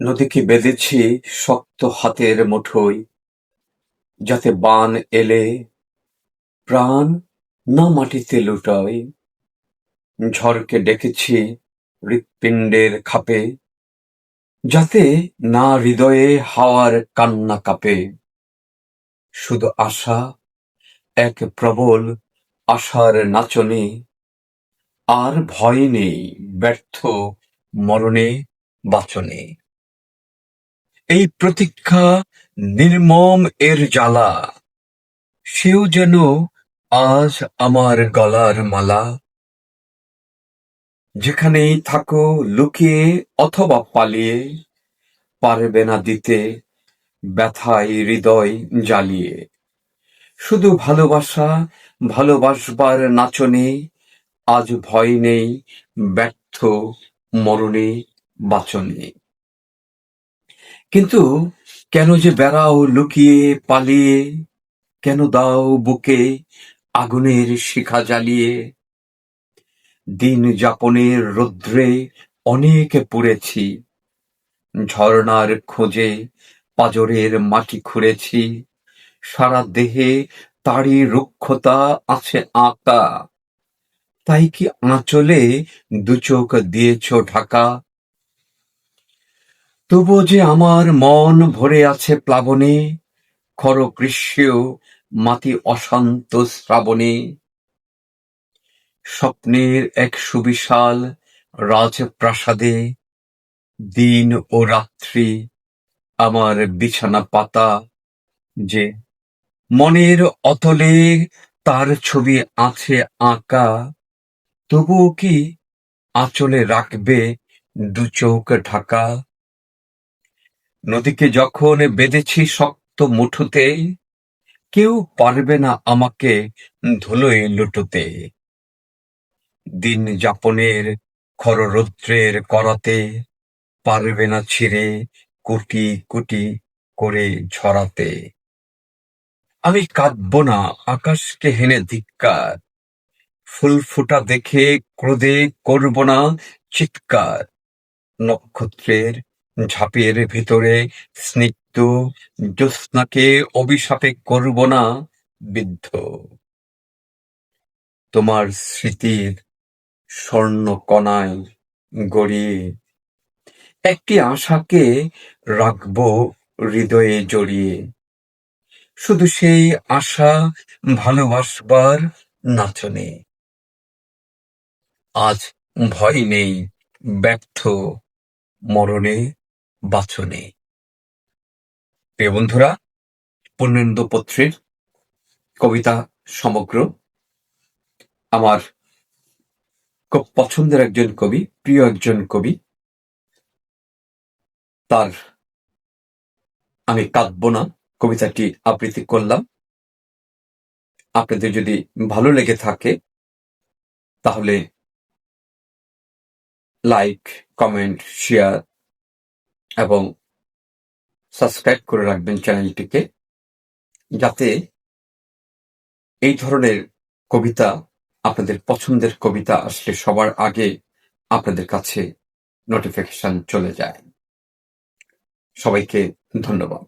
নদীকে বেঁধেছি শক্ত হাতের মুঠোয়, যাতে বান এলে প্রাণ না মাটিতে লুটায়। ঝড়কে ডেকেছি হৃৎপিণ্ডের খাপে, যাতে না হৃদয়ে হাওয়ার কান্না কাঁপে। শুধু আশা, এক প্রবল আশার নাচনে, আর ভয় নেই ব্যর্থ মরণে বাচনে। এই প্রতীক্ষা নির্মম এর জ্বালা। সেও যেন আজ আমার গলার মালা। যেখানেই থাকো, লুকিয়ে অথবা পালিয়ে, পারবে না দিতে ব্যথায় হৃদয় জ্বালিয়ে। শুধু ভালোবাসা, ভালোবাসবার নাচনে, আজ ভয় নেই, ব্যর্থ মরণে বাচনে। কিন্তু কেন যে বেড়াও, লুকিয়ে, পালিয়ে, কেন দাও বুকে আগুনের শিখা জ্বালিয়ে? দিন যাপনের রৌদ্রে অনেক পুড়েছি, ঝর্ণার খোঁজে পাজরের মাটি খুঁড়েছি, সারা দেহে তারই রুক্ষতা আছে আঁকা। তাই কি আঁচলে দুচোখ দিয়েছ ঢাকা? তবু যে আমার মন ভরে আছে প্লাবনে, খর গ্রীষ্মেও মাটি অশান্ত শ্রাবণে। স্বপ্নের এক সুবিশাল রাজপ্রাসাদে দিন ও রাত্রি আমার বিছানা পাতা যে মনের অতলে তার ছবি আছে আঁকা, তবুও কি আঁচলে রাখবে দু চোখ ঢাকা? নদীকে যখন বেঁধেছি শক্ত মুঠোতে, কেউ পারবে না আমাকে ধুলোয় লুটোতে। দিন যাপনের খররৌদ্রের করাতে পারবে না ছিঁড়ে কুটি কুটি করে ঝরাতে। আমি কাঁদব না, আকাশকে হেনে ধিক্কার। ফুল ফোটা দেখে, ক্রোধে করব না চিৎকার। নক্ষত্রের ঝাঁপের ভিতরে স্নিগ্ধ, জ্যোৎস্নাকে অভিশাপে করব না বিদ্ধ। তোমার স্মৃতির স্বর্ণ কণায় গড়িয়ে একটি আশাকে রাখব হৃদয়ে জড়িয়ে। শুধু সেই আশা ভালোবাসবার নাচনে। আজ ভয় নেই ব্যর্থ মরণে। বাচনে। প্রিয় বন্ধুরা, পূর্ণেন্দু পত্রের কবিতা সমগ্র আমার খুব পছন্দের একজন কবি, প্রিয় একজন কবি। তার আমি কাঁদব না, কবিতাটি আবৃত্তি করলাম। আপনাদের যদি ভালো লেগে থাকে, তাহলে লাইক, কমেন্ট, শেয়ার এবং সাবস্ক্রাইব করে রাখবেন চ্যানেলটিকে যাতে এই ধরনের কবিতা, আপনাদের পছন্দের কবিতা আসলে সবার আগে আপনাদের কাছে নোটিফিকেশন চলে যায়। সবাইকে ধন্যবাদ।